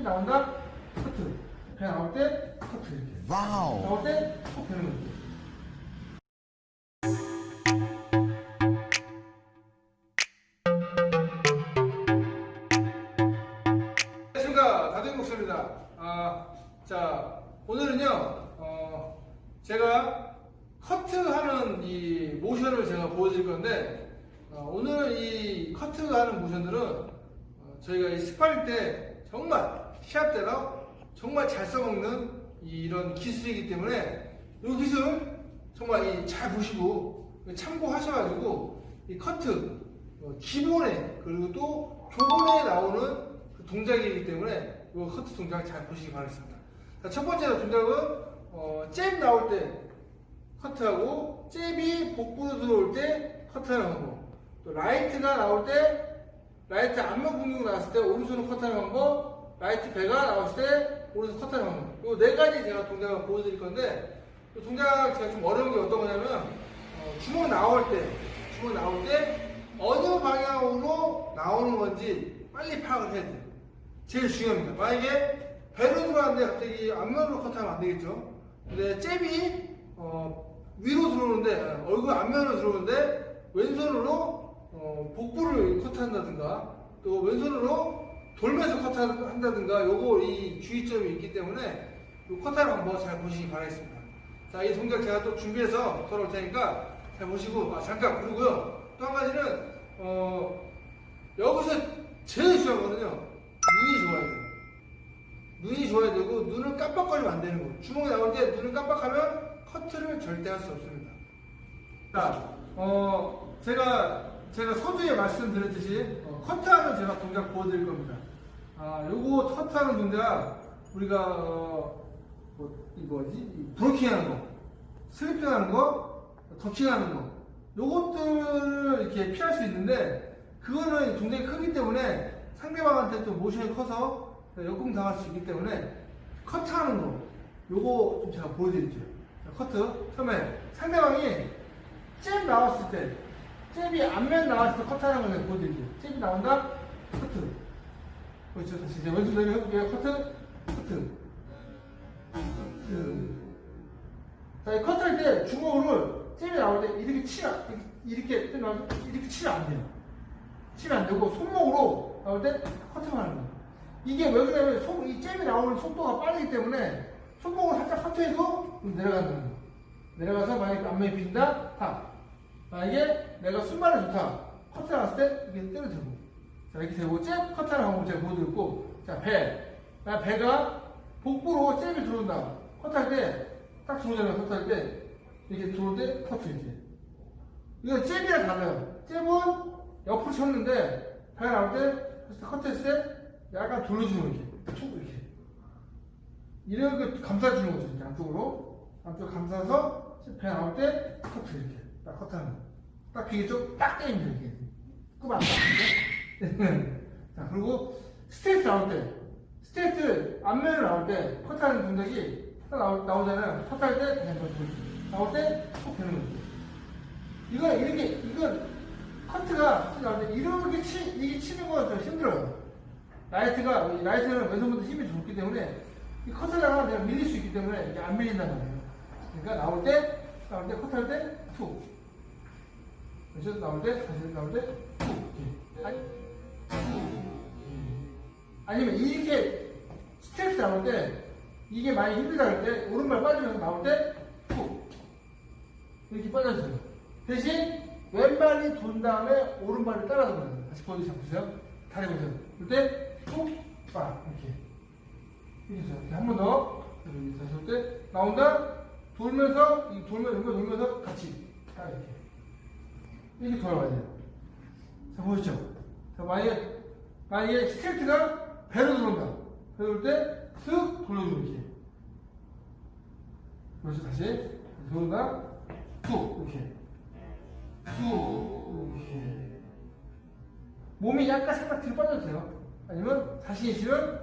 잼 나온다 커트 배 나올 때 커트 이렇게 와우. 나올 때톡 되는 거죠 안녕하십니까 다된 목소입니다. 아, 자 오늘은요 어, 제가 커트하는 이 모션을 제가 보여드릴 건데 어, 오늘 이 커트하는 모션들은 어, 저희가 이 스파링 때 정말 시합 때로 정말 잘 써먹는 이- 이런 기술이기 때문에 이 기술 정말 이잘 보시고 참고하셔가지고 이 커트 어, 기본에 그리고 또 교본에 나오는 그 동작이기 때문에 이 커트 동작 잘 보시기. 자, 첫 번째 동작은 어, 잽 나올 때 커트하고 잽이 복부로 들어올 때 커트하는 방법 또 라이트가 나올 때 라이트 앞면 공격 나왔을 때 오른손으로 커트하는 방법 라이트 배가 나왔을 때 오른손 커트하는 방법 이네 가지 제가 동작을 보여드릴 건데 이 동작 제가 좀 어려운 게 어떤 거냐면 어, 주먹 나올 때 주먹 나올 때 어느 방향으로 나오는 건지 빨리 파악을 해야 돼요. 제일 중요합니다. 만약에 배로 들어왔는데 갑자기 앞면으로 커트하면 안 되겠죠? 근데 잽이 어, 위로 들어오는데 아, 얼굴 앞면으로 들어오는데 왼손으로 어, 복부를 커트한다든가 또 왼손으로 돌면서 커트한다든가 요거 이 주의점이 있기 때문에 이 커트하는 방법 잘 보시기 바라겠습니다. 자, 이 동작 제가 또 준비해서 돌아올 테니까 잘 보시고 아, 잠깐 그러고요. 또 한 가지는 어, 여기서 제일 중요한 거는요. 눈이 좋아야 돼요. 눈이 좋아야 되고 눈을 깜빡거리면 안 되는 거. 주먹이 나올 때 눈을 깜빡하면 커트를 절대 할 수 없습니다. 자, 어, 제가 제가 서두에 말씀드렸듯이 어, 커트하는 제가 동작 보여드릴 겁니다. 아, 요거 커트하는 동작 우리가 어, 뭐, 이 뭐지? 이 브로킹하는 거, 슬리핑하는 거, 터킹하는 거, 요것들을 이렇게 피할 수 있는데 그거는 동작이 크기 때문에 상대방한테 또 모션이 커서 역공 당할 수 있기 때문에 커트하는 거, 요거 좀 제가 보여드릴게요. 자, 커트 처음에 상대방이 잽 나왔을 때 잽이 앞면 나왔을 때 커트하는 걸 내가 보여드릴게요. 잽이 나온다, 커트. 그렇죠. 다시 이제 왼손 내려 해볼게요. 커트, 커트. 커트. 자, 이 커트할 때 주먹으로 잽이 나올 때 이렇게 치면, 이렇게, 이렇게, 이렇게 치면 안 돼요. 치면 안 되고, 손목으로 나올 때 커트만 하는 거예요. 이게 왜 그러냐면, 손, 이 잽이 나오는 속도가 빠르기 때문에 손목을 살짝 커트해서 내려가는 거예요. 내려가서 만약에 앞면이 빈다, 탁. 만약에 내가 순발이 좋다, 커트 나왔을 때 이렇게 때려주고. 자, 이렇게 되고, 잽 커트하는 방법 제가 보여드렸고, 자, 배. 나 배가 복부로 잽이 들어온다. 커트할 때, 딱 들어오잖아요, 커트할 때. 이렇게 들어올 때, 커트 이렇게. 이거 잽이랑 달라요. 잽은 옆으로 쳤는데, 배가 나올 때, 커트했을 때, 약간 돌려주는 거 이렇게. 툭, 이렇게. 이렇게 감싸주는 거죠, 안쪽으로. 안쪽 감싸서, 배 나올 때, 커트 이렇게. 딱 커트하는 거. 딱 비게 좀, 딱 때리면 돼, 이렇게. 그만 안 돼. 자, 그리고 스트레이트 나올 때, 스트레이트 앞면으로 나올 때, 커트하는 동작이 딱 나오, 나오잖아요. 커트할 때, 그냥 그렇게 나올 때, 톡 되는 거죠. 이거, 이렇게, 이건, 커트가 나올 때, 이렇게 치, 이게 치는 거가 좀 힘들어요. 라이트가, 이 라이트는 왼손보다 힘이 좋기 때문에, 이 커트가 내가 밀릴 수 있기 때문에, 이게 안 밀린단 말이에요. 그러니까 나올 때, 나올 때, 커트할 때, 툭. 왼손 나올 때, 다시 나올 때, 툭. 이렇게. 아니, 아니면 이렇게 스트레스 나올 때 이게 많이 힘들다 할 때 오른발 빠지면서 나올 때툭 이렇게 빠져주세요. 대신 왼발이 돈 다음에 오른발을 따라서 가요. 다시 보여주세요. 보세요. 다리 보세요. 그때 툭빡 이렇게 이렇게 이렇게 한 번 더. 다시 올 때 나온다. 돌면서 이 돌면서 돌면서 돌면서 같이 딱 이렇게 이렇게 돌아가야 돼요. 자 보이시죠? 자 만약에 만약에 스트레이트가 배로 들어온다. 배로 올 때, 쓱 돌려주는 이렇게. 그렇죠, 다시. 들어온다. 툭, 이렇게. 툭, 이렇게. 몸이 약간 살짝 뒤로 빠져도 돼요. 아니면 자신 있으면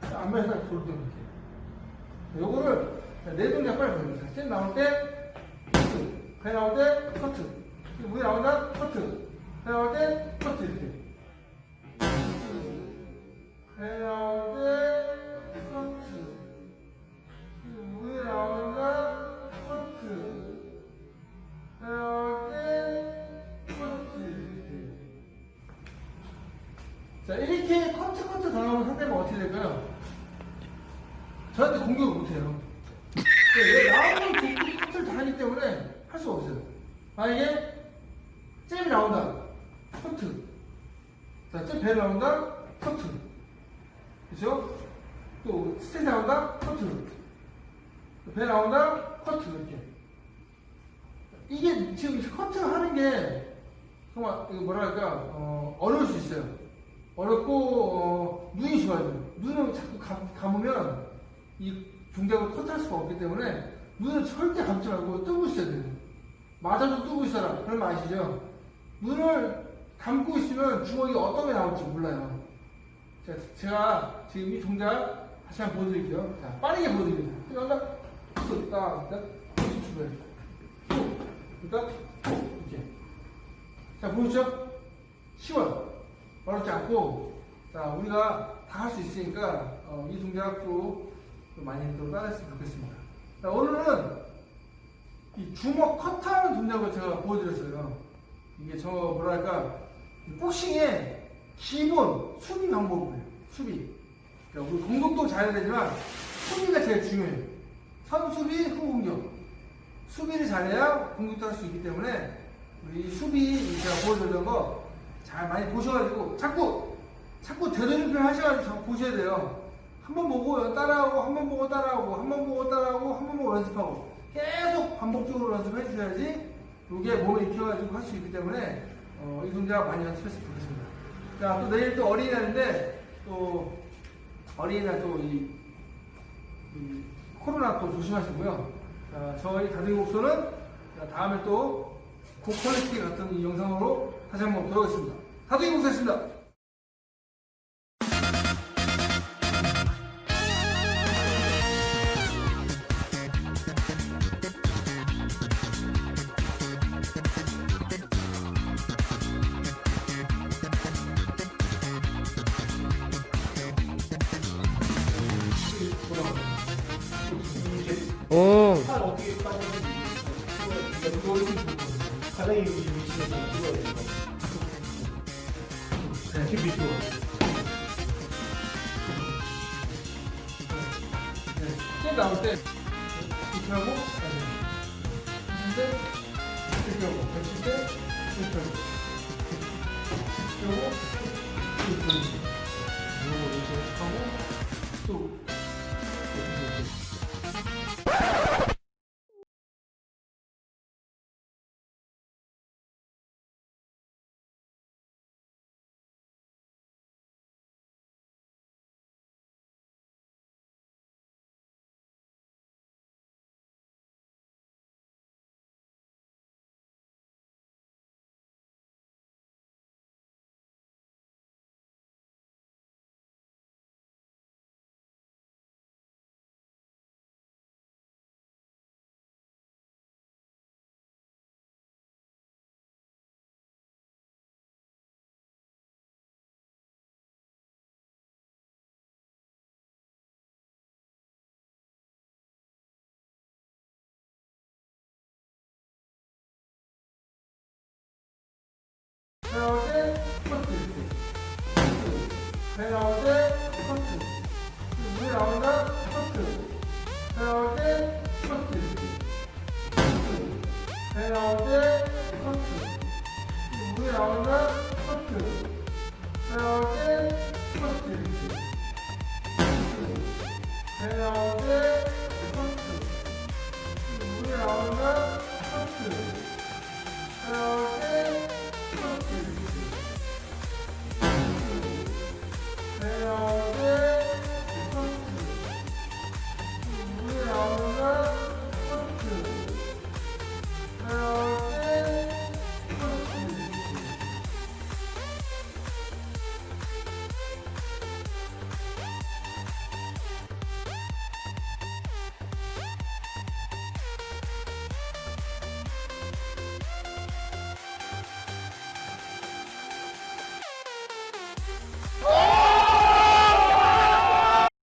살짝 돌려주는 이렇게. 요거를 네 동작 빨리 보여주세요. 셋 나올 때, 배 나올 때 커트. 무게 나온다 커트. 배 나올 때 커트 이렇게. 배 나올 때 커트. 무게 나온다 커트. 배 나올 때 커트 이렇게. 자 이렇게 커트 커트 당하면 상대방 어떻게 될까요? 저한테 공격을 못해요. 네, 나오는 공격 커트를 당하기 때문에 할 수가 없어요. 만약에 잼이 나온다. 커트. 자, 잼배 나온다. 커트. 그죠? 또 스테이 나온다. 커트. 배 나온다. 커트. 이렇게. 이게 지금 커트 하는 게 정말 이거 뭐랄까 어, 어려울 수 있어요. 어렵고 어, 눈이 좋아야 돼요. 눈을 자꾸 감, 감으면 이 동작을 커트할 수가 없기 때문에 눈을 절대 감지 말고 뜨고 있어야 돼요. 맞아도 뜨고 있어라. 그런 말 아시죠? 눈을 감고 있으면 주먹이 어떤 게 나올지 몰라요. 자, 제가 지금 이 동작 다시 한번 보여드릴게요. 자, 빠르게 보여드립니다. 그러니까 툭, 툭, 그러니까 툭, 이렇게. 자, 보이죠? 쉬워요. 어렵지 않고, 자, 우리가 다 할 수 있으니까, 어, 이 동작도 좀 많이 또 따라했으면 좋겠습니다. 자, 오늘은 이 주먹 커트하는 동작을 제가 보여드렸어요. 이게 저, 뭐랄까, 이 복싱의 기본 수비 방법이에요. 수비. 그러니까 우리 공격도 잘해야 되지만, 수비가 제일 중요해요. 선수비, 후공격. 수비를 잘해야 공격도 할 수 있기 때문에 우리 수비 제가 보여드렸던 거 잘 많이 보셔가지고 자꾸 자꾸 되돌림표 하셔가지고 자꾸 보셔야 돼요. 한 번 보고 따라하고 한 번 보고 따라하고 한 번 보고 따라하고 한 번 보고 연습하고 계속 반복적으로 연습해 주셔야지 이게 몸에 익혀가지고 할 수 있기 때문에 어, 이 동작 많이 연습했으면 좋겠습니다. 자, 또 내일 또 어린이날인데 또 어린이날 또이 이 코로나 또 조심하시고요. 자, 저희 자, 다음에 또 고퀄리티 같은 이 영상으로 다시 한번 돌아오겠습니다. 다둥이 목소였습니다. 어, 팔 어떻게 빠졌는지. 네, 이거 이렇게 하고 또 배 나올 때 커트 물 나온다 커트 배 나올 때 이렇게 배 나올 때 커트 물 나온다